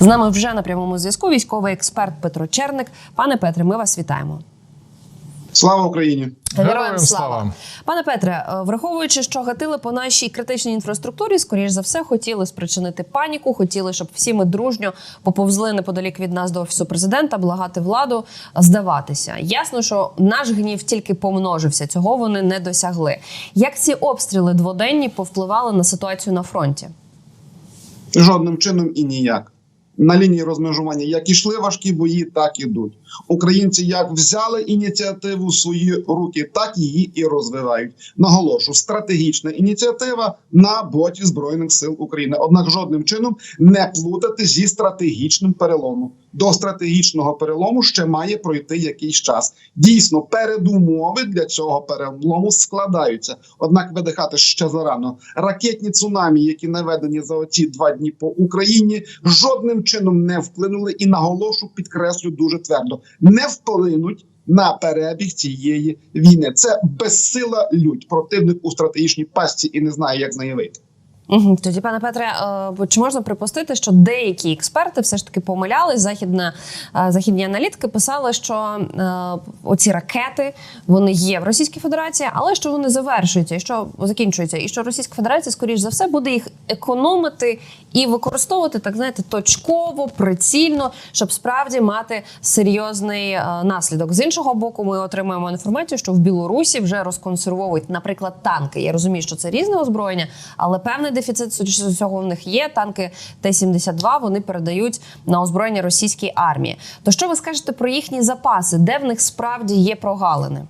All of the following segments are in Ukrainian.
З нами вже на прямому зв'язку військовий експерт Петро Черник. Пане Петре, ми вас вітаємо. Слава Україні! Героям слава пане Петре, е, враховуючи, що гатили по нашій критичній інфраструктурі, скоріш за все, хотіли спричинити паніку, хотіли, щоб всі ми дружньо поповзли неподалік від нас до офісу президента, благати владу здаватися. Ясно, що наш гнів тільки помножився. Цього вони не досягли. Як ці обстріли дводенні повпливали на ситуацію на фронті? Жодним чином і ніяк. На лінії розмежування як ішли важкі бої, так ідуть. Українці як взяли ініціативу в свої руки, так її і розвивають. Наголошу, стратегічна ініціатива на боці збройних сил України. Однак жодним чином не плутати зі стратегічним переломом. До стратегічного перелому ще має пройти якийсь час. Дійсно, передумови для цього перелому складаються. Однак видихати ще зарано. Ракетні цунамі, які наведені за оці два дні по Україні, жодним чином не вплинули і наголошу, підкреслю дуже твердо, не вплинуть. На перебіг цієї війни це безсила лють противник у стратегічній пастці і не знає, як з неї вийти. Тоді, пане Петре, е, чи можна припустити, що деякі експерти все ж таки помилялись? Західна е, західні аналітики писали, що е, оці ракети вони є в Російській Федерації, але що вони завершуються і що закінчуються, і що Російська Федерація, скоріш за все, буде їх економити і використовувати так, знаєте, точково, прицільно, щоб справді мати серйозний наслідок. З іншого боку, ми отримуємо інформацію, що в Білорусі вже розконсервовують, наприклад, танки. Я розумію, що це різне озброєння, але певний дефіцит судячи усього в них є. Танки Т-72 вони передають на озброєння російській армії. То що ви скажете про їхні запаси, де в них справді є прогалини?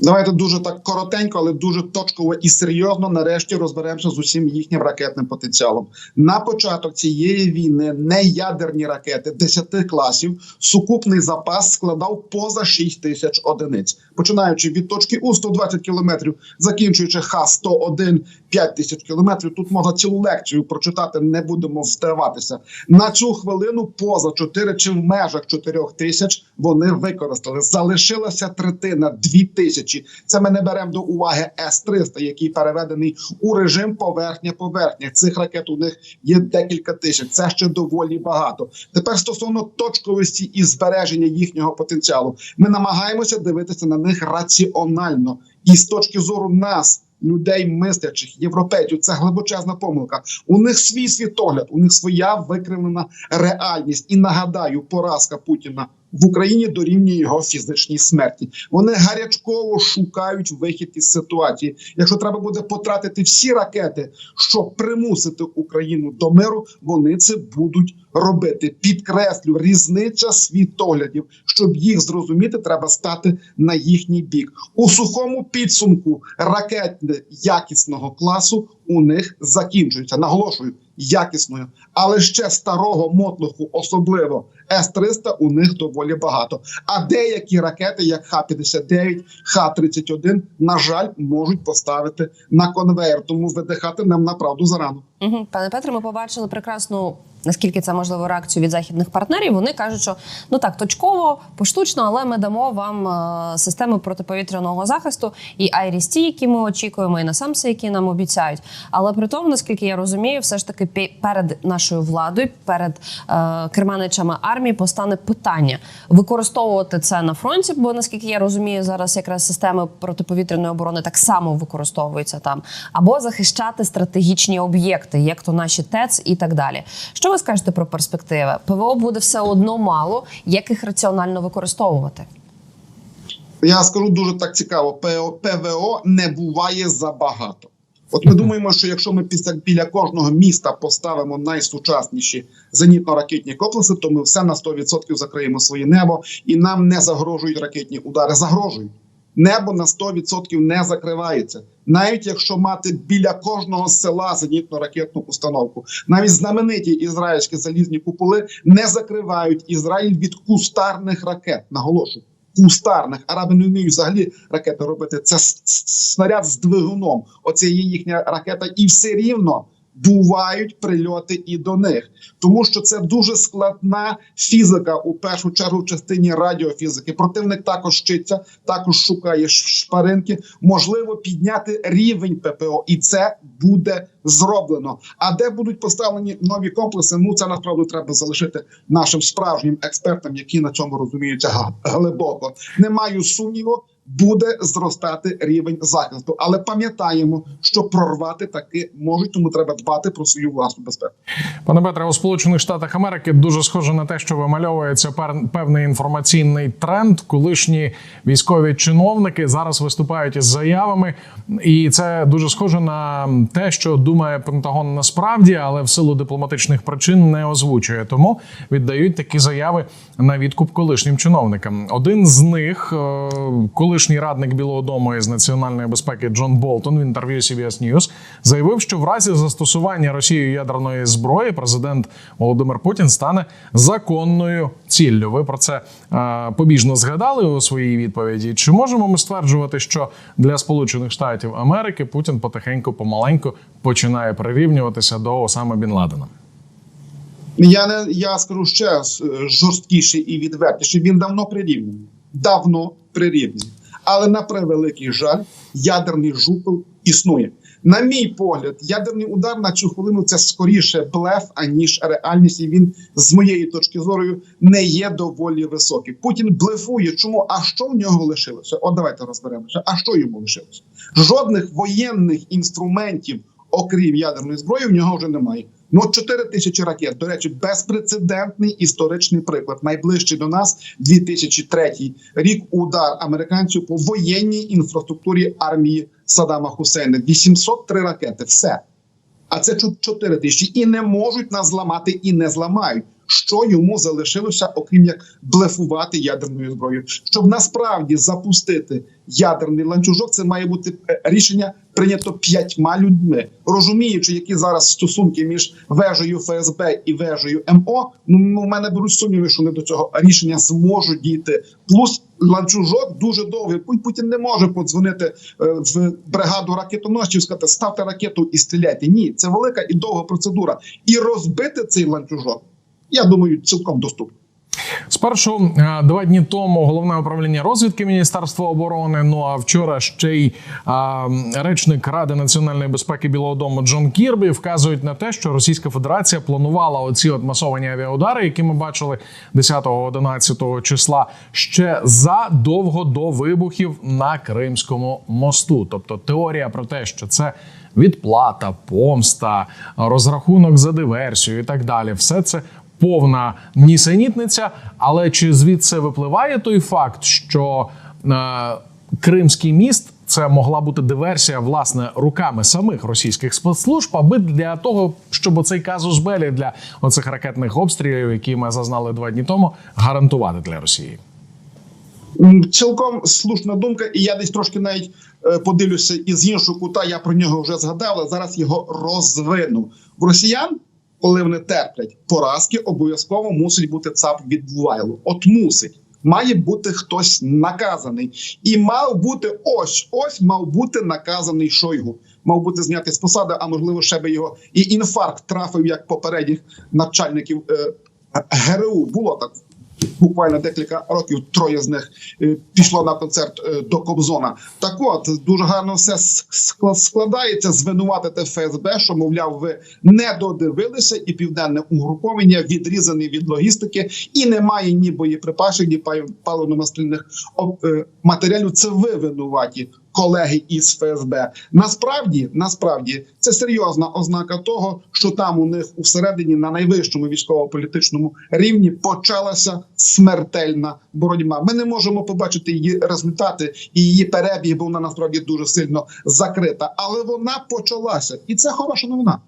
Давайте дуже так коротенько, але дуже точково і серйозно нарешті розберемося з усім їхнім ракетним потенціалом. На початок цієї війни не ядерні ракети 10 класів. Сукупний запас складав поза 6 тисяч одиниць, починаючи від точки У 120 кілометрів, закінчуючи Х-101 5 тисяч кілометрів. Тут можна цілу лекцію прочитати. Не будемо вставатися на цю хвилину. Поза 4 чи в межах 4 тисяч вони використали. Залишилася третина 2 тисячі. Це ми не беремо до уваги С-300, який переведений у режим поверхня-поверхня. Цих ракет у них є декілька тисяч. Це ще доволі багато. Тепер стосовно точковості і збереження їхнього потенціалу, ми намагаємося дивитися на них раціонально і з точки зору нас. Людей мислячих європейців це глибочезна помилка. У них свій світогляд, у них своя викривлена реальність. І нагадаю, поразка Путіна в Україні дорівнює його фізичній смерті. Вони гарячково шукають вихід із ситуації. Якщо треба буде потратити всі ракети, щоб примусити Україну до миру, вони це будуть робити. Підкреслю, різниця світоглядів, щоб їх зрозуміти, треба стати на їхній бік у сухому підсумку. Ракети якісного класу у них закінчуються. Наголошую. Якісною, але ще старого мотлуху, особливо С-300, у них доволі багато. А деякі ракети, як Х-59, Х-31, на жаль, можуть поставити на конвейер. Тому видихати нам направду зарано. Угу. Пане Петре, ми побачили прекрасну. Наскільки це можливо реакцію від західних партнерів? Вони кажуть, що ну так точково, поштучно, але ми дамо вам е, системи протиповітряного захисту і IRIS-T, які ми очікуємо, і насамси, які нам обіцяють. Але при тому, наскільки я розумію, все ж таки перед нашою владою, перед е, керманичами армії постане питання використовувати це на фронті. Бо наскільки я розумію, зараз якраз системи протиповітряної оборони так само використовуються там, або захищати стратегічні об'єкти, як то наші ТЕЦ і так далі. Що ви скажете про перспективи? ПВО буде все одно мало, як їх раціонально використовувати? Я скажу дуже так цікаво: ПВО не буває забагато. От ми думаємо, що якщо ми після біля кожного міста поставимо найсучасніші зенітно-ракетні комплекси, то ми все на 100% закриємо своє небо, і нам не загрожують ракетні удари. Загрожують небо на 100% не закривається. Навіть якщо мати біля кожного села зенітно-ракетну установку, навіть знамениті ізраїльські залізні куполи не закривають Ізраїль від кустарних ракет. Наголошую. Кустарних араби не вміють взагалі ракети робити. Це снаряд з двигуном. Оце є їхня ракета, і все рівно бувають прильоти і до них, тому що це дуже складна фізика у першу чергу в частині радіофізики. Противник також вчиться, також шукає шпаринки. Можливо, підняти рівень ППО, і це буде зроблено. А де будуть поставлені нові комплекси? Ну це насправді треба залишити нашим справжнім експертам, які на цьому розуміються глибоко. Не маю сумніву. Буде зростати рівень захисту, але пам'ятаємо, що прорвати таки можуть, тому треба дбати про свою власну безпеку. Пане Петре, у Сполучених Штатах Америки дуже схоже на те, що вимальовується певний інформаційний тренд. Колишні військові чиновники зараз виступають із заявами, і це дуже схоже на те, що думає Пентагон насправді, але в силу дипломатичних причин не озвучує. Тому віддають такі заяви на відкуп колишнім чиновникам. Один з них, е, колишній радник Білого Дому із національної безпеки Джон Болтон в інтерв'ю CBS News заявив, що в разі застосування Росією ядерної зброї президент Володимир Путін стане законною ціллю. Ви про це е, побіжно згадали у своїй відповіді. Чи можемо ми стверджувати, що для Сполучених Штатів Америки Путін потихеньку, помаленьку починає прирівнюватися до Осами Бін Ладена? Я не я скажу ще е, жорсткіше і відвертіше. Він давно прирівняний. Давно прирівняний. Але на превеликий жаль, ядерний жупел існує. На мій погляд, ядерний удар на цю хвилину це скоріше блеф, аніж реальність. І він з моєї точки зору не є доволі високий. Путін блефує. Чому? А що в нього лишилося? От давайте розберемося. А що йому лишилося? Жодних воєнних інструментів, окрім ядерної зброї, в нього вже немає. Ну, 4 тисячі ракет. До речі, безпрецедентний історичний приклад. Найближчий до нас 2003 рік. Удар американців по воєнній інфраструктурі армії Саддама Хусейна. 803 ракети. Все. А це 4 тисячі. І не можуть нас зламати, і не зламають. Що йому залишилося, окрім як блефувати ядерною зброєю, щоб насправді запустити ядерний ланцюжок, це має бути е, рішення прийнято п'ятьма людьми, розуміючи, які зараз стосунки між вежею ФСБ і вежею МО. Ну в мене беруть сумніви, що вони до цього рішення зможуть дійти. Плюс ланцюжок дуже довгий. Пу- Путін не може подзвонити е, в бригаду ракетоносців, сказати ставте ракету і стріляйте. Ні, це велика і довга процедура. І розбити цей ланцюжок, я думаю, цілком доступно. Спершу е, два дні тому головне управління розвідки Міністерства оборони. Ну а вчора ще й а, речник Ради національної безпеки Білого Дому Джон Кірбі вказують на те, що Російська Федерація планувала оці от масовані авіаудари, які ми бачили 10-11 числа, ще задовго до вибухів на Кримському мосту. Тобто теорія про те, що це відплата, помста, розрахунок за диверсію і так далі, все це повна нісенітниця. Але чи звідси випливає той факт, що е, Кримський міст це могла бути диверсія власне руками самих російських спецслужб, аби для того, щоб оцей казус Белі для оцих ракетних обстрілів, які ми зазнали два дні тому, гарантувати для Росії? Цілком слушна думка, і я десь трошки навіть е, подивлюся із іншого кута. Я про нього вже згадав, але зараз його розвину. В росіян, коли вони терплять поразки, обов'язково мусить бути ЦАП від Бувайлу. От мусить. Має бути хтось наказаний, і мав бути ось ось мав бути наказаний Шойгу. Мав бути знятий з посади, а можливо, ще би його і інфаркт трафив як попередніх начальників е, ГРУ. Було так буквально декілька років троє з них е, пішло на концерт е, до Кобзона. Так от дуже гарно все складається звинуватити ФСБ, що мовляв, ви не додивилися, і південне угруповання відрізане від логістики, і немає ні боєприпасів, ні паливно-мастильних е, матеріалів. Це ви винуваті. Колеги із ФСБ насправді насправді це серйозна ознака того, що там у них усередині на найвищому військово-політичному рівні почалася смертельна боротьба. Ми не можемо побачити її результати і її перебіг, бо вона насправді дуже сильно закрита. Але вона почалася, і це хороша новина.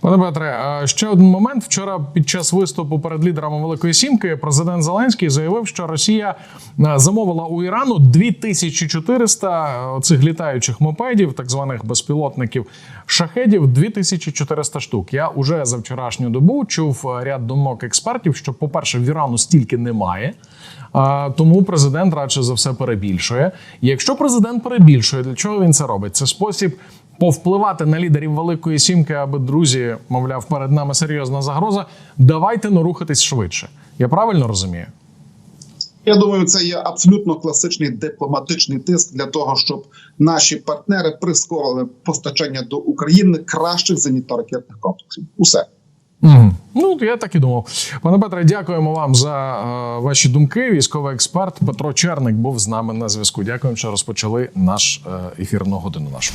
Пане Петре, ще один момент. Вчора під час виступу перед лідерами Великої Сімки президент Зеленський заявив, що Росія замовила у Ірану 2400 цих літаючих мопедів, так званих безпілотників шахедів, 2400 штук. Я уже за вчорашню добу чув ряд думок експертів, що, по-перше, в Ірану стільки немає. Тому президент радше за все перебільшує. І якщо президент перебільшує, для чого він це робить? Це спосіб повпливати на лідерів Великої Сімки, аби друзі, мовляв, перед нами серйозна загроза. Давайте ну рухатись швидше. Я правильно розумію? Я думаю, це є абсолютно класичний дипломатичний тиск для того, щоб наші партнери прискорили постачання до України кращих зенітно-ракетних комплексів. Усе. Угу. Ну, я так і думав. Пане Петре, дякуємо вам за е, ваші думки. Військовий експерт Петро Черник був з нами на зв'язку. Дякуємо, що розпочали наш е, ефірну годину нашу.